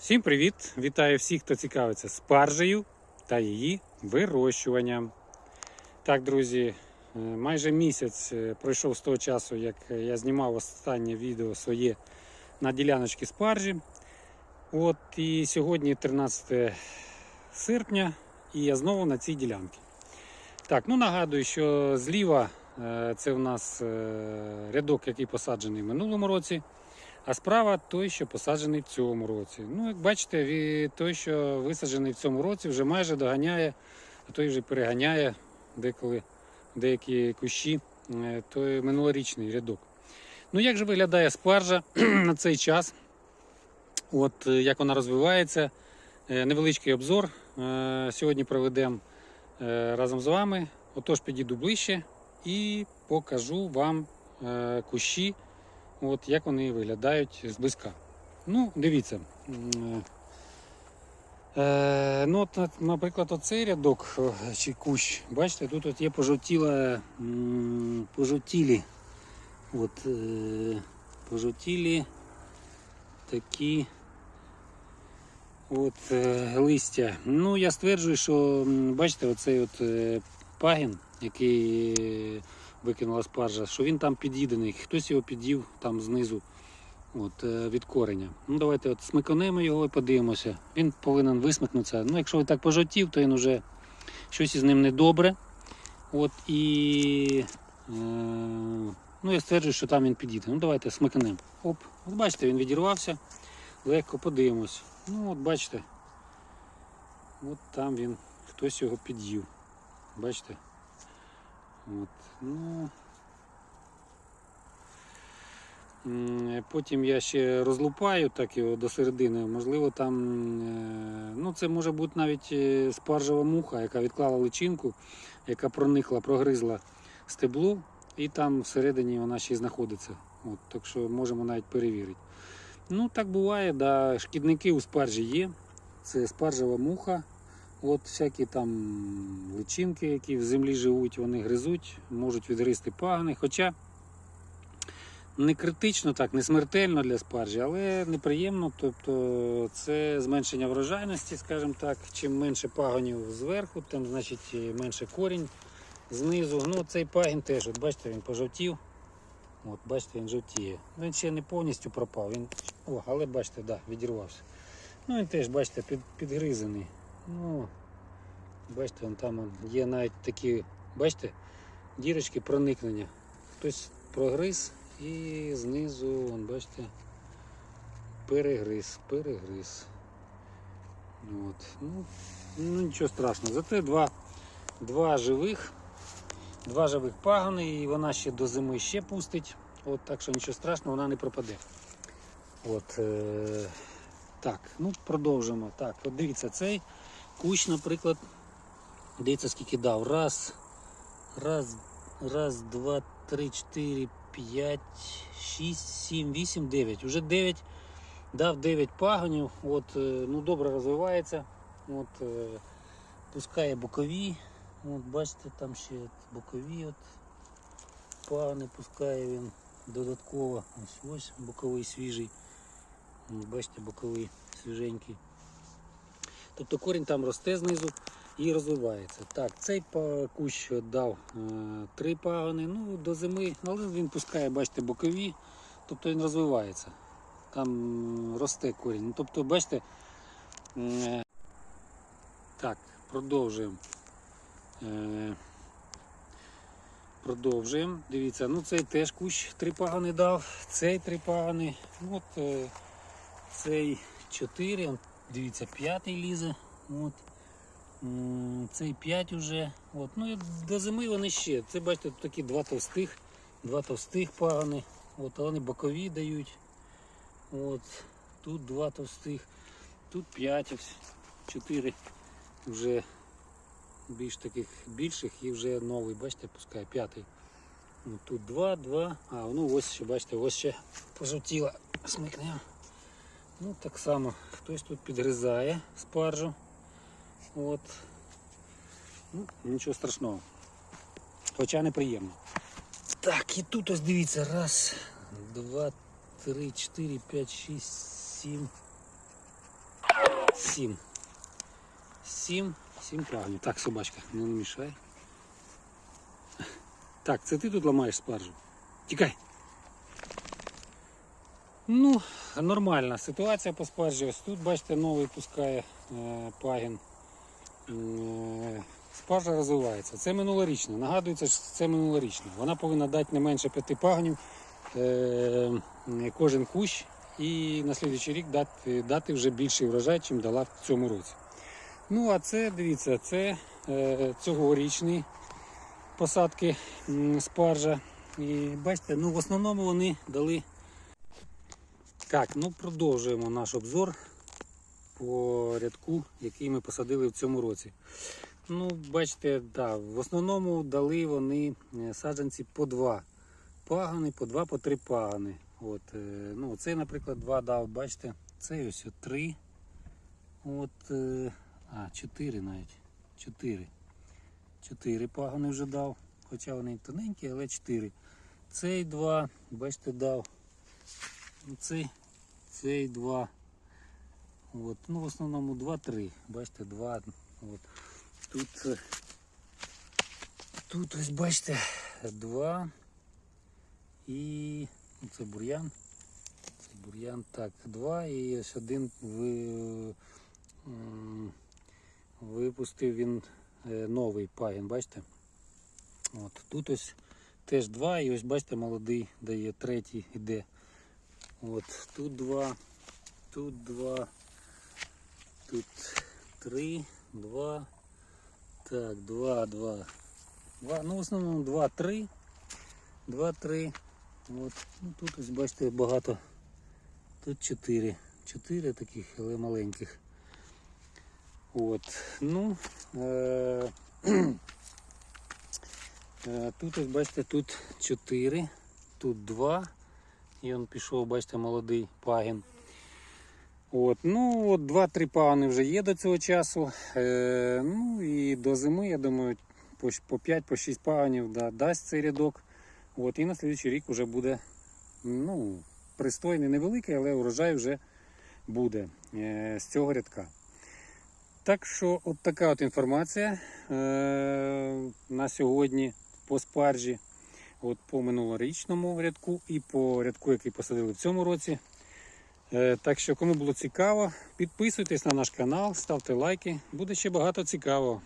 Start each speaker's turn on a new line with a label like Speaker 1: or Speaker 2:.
Speaker 1: Всім привіт! Вітаю всіх, хто цікавиться спаржею та її вирощуванням. Так, друзі, е, майже місяць е, пройшов з того часу, як я знімав останнє відео своє на діляночці спаржі. От і сьогодні 13 серпня, і я знову на цій ділянці. Так, ну нагадую, що зліва е, це в нас е, рядок, який посаджений в минулому році. А справа той, що посаджений в цьому році. Ну, як бачите, той, що висаджений в цьому році, вже майже доганяє, а той вже переганяє деколи деякі кущі, е, той минулорічний рядок. Ну, як же виглядає спаржа на цей час? От е, як вона розвивається, Е, невеличкий обзор сьогодні проведемо разом з вами. Отож, підійду ближче і покажу вам кущі. От як вони виглядають зблизька. Ну, дивіться. Е, ну, от, наприклад, оцей рядок е, чи кущ, бачите, тут от є пожовтіле, м, пожовтілі, от, е, пожовтілі такі от, е, листя. Ну, я стверджую, що бачите, оцей от е, пагін, який е, викинула спаржа, що він там під'їдений. Хтось його під'їв там знизу от, е, від кореня. Ну, давайте от смиканемо його і подивимося. Він повинен висмикнутися. Ну, якщо він так пожовтів, то він вже щось із ним недобре. От, і е, ну, я стверджую, що там він під'їде. Ну, давайте смиканемо. Оп, от бачите, він відірвався. Легко подивимось. Ну, от бачите. От там він, хтось його під'їв. Бачите? От, ну, Потім я ще розлупаю так його до середини. Можливо, там е, ну це може бути навіть е, спаржева муха, яка відклала личинку, яка проникла, прогризла стебло, і там всередині вона ще й знаходиться. От, так що можемо навіть перевірити. Ну, так буває, да, шкідники у спаржі є. Це спаржева муха. От всякі там личинки, які в землі живуть, вони гризуть, можуть відгризти пагани. Хоча не критично, так, не смертельно для спаржі, але неприємно. Тобто це зменшення врожайності, скажімо так. Чим менше пагонів зверху, тим значить менше корінь знизу. Ну, цей пагін теж, от бачите, він пожовтів. От, бачите, він жовтіє. Ну, Він ще не повністю пропав. Він... О, але бачите, да, відірвався. Ну він теж, бачите, під, підгризаний. Ну, бачите, вон там є навіть такі, бачите, дірочки проникнення. Хтось прогриз і знизу, вон, бачите, перегриз, перегриз. От. Ну, ну нічого страшного. Зате два, два живих, два живих пагони, і вона ще до зими ще пустить. От, так що нічого страшного, вона не пропаде. От, е, так, ну продовжимо. Так, от дивіться, цей кущ, наприклад, дивіться, скільки дав. Раз, раз, раз, два, три, чотири, п'ять, шість, сім, вісім, дев'ять. Уже дев'ять. Дав 9 пагонів. От, е, ну, добре розвивається. От, е, пускає бокові. От, бачите, там ще бокові от, пагони пускає він додатково. Ось ось боковий свіжий. Бачите, боковий свіженький. Тобто корінь там росте знизу і розвивається. Так, цей кущ дав е, три пагони. Ну, до зими, але він пускає, бачите, бокові, тобто він розвивається. Там росте корінь. Ну, тобто, бачите, е, так, продовжуємо. Е, Продовжуємо. Дивіться, ну цей теж кущ три пагани дав, цей три пагани. Ну, От цей чотири, дивіться, п'ятий лізе. От. Цей 5 уже. От. Ну і до зими вони ще. Це бачите, тут такі два товстих, два товстих пагани. От, вони бокові дають. От. Тут два товстих, тут 5, ось 4 вже більш таких більших і вже новий, бачите, пускай п'ятий. Ну, Тут два, два. А, ну ось ще, бачите, ось ще пожовтіла. Смикнемо. Ну так само хтось тут підгризає спаржу. От. Ну, нічого страшного. Хоча неприємно. Так, і тут ось дивіться. Раз, два, три, чотири, п'ять, шість, сім, Сім. Сім. Сім пагонів. Так, собачка, не мішай. Так, це ти тут ламаєш спаржу. Тікай. Ну, нормальна ситуація по спаржі. Ось тут, бачите, новий пускає е, пагін. Е, спаржа розвивається. Це минулорічне. Нагадується, що це минулорічне. Вона повинна дати не менше п'яти пагонів е, кожен кущ і на слідуючий рік дати, дати вже більший врожай, чим дала в цьому році. Ну, а це, дивіться, це е, цьогорічний посадки м, спаржа. І бачите, ну в основному вони дали. Так, ну продовжуємо наш обзор по рядку, який ми посадили в цьому році. Ну, бачите, да, в основному дали вони е, саджанці по два пагани, по два, по три пагани. От, е, ну, цей, наприклад, два дав, бачите, цей ось три. От, е, а, чотири навіть. Чотири. Чотири пагани вже дав. Хоча вони тоненькі, але чотири. Цей два, бачите, дав. Цей, цей два. От, ну, в основному два-три. Бачите, два. От. Тут, е, тут ось бачите, два. І ну, це бур'ян. Це бур'ян. Так, два і ось один ви, випустив він е, новий пагін, бачите? От, тут ось теж два, і ось бачите, молодий дає, третій іде. От, тут два, тут два, тут три, два. Так, два, два. Два, ну в основному два, три. Два, три. От. Ну, тут ось бачите багато. Тут чотири. Чотири таких, але маленьких. От. Ну, е- е, тут ось бачите, тут чотири, тут два. І він пішов, бачите, молодий пагін. От, ну, от два-три пагони вже є до цього часу. Е, ну і до зими, я думаю, по, щ- по 5-6 пагонів да, дасть цей рядок. От, і на слідуючий рік вже буде ну, пристойний, невеликий, але урожай вже буде е, з цього рядка. Так що, от така от інформація е, на сьогодні по спаржі, от по минулорічному рядку і по рядку, який посадили в цьому році. Е, Так що, кому було цікаво, підписуйтесь на наш канал, ставте лайки. Буде ще багато цікавого.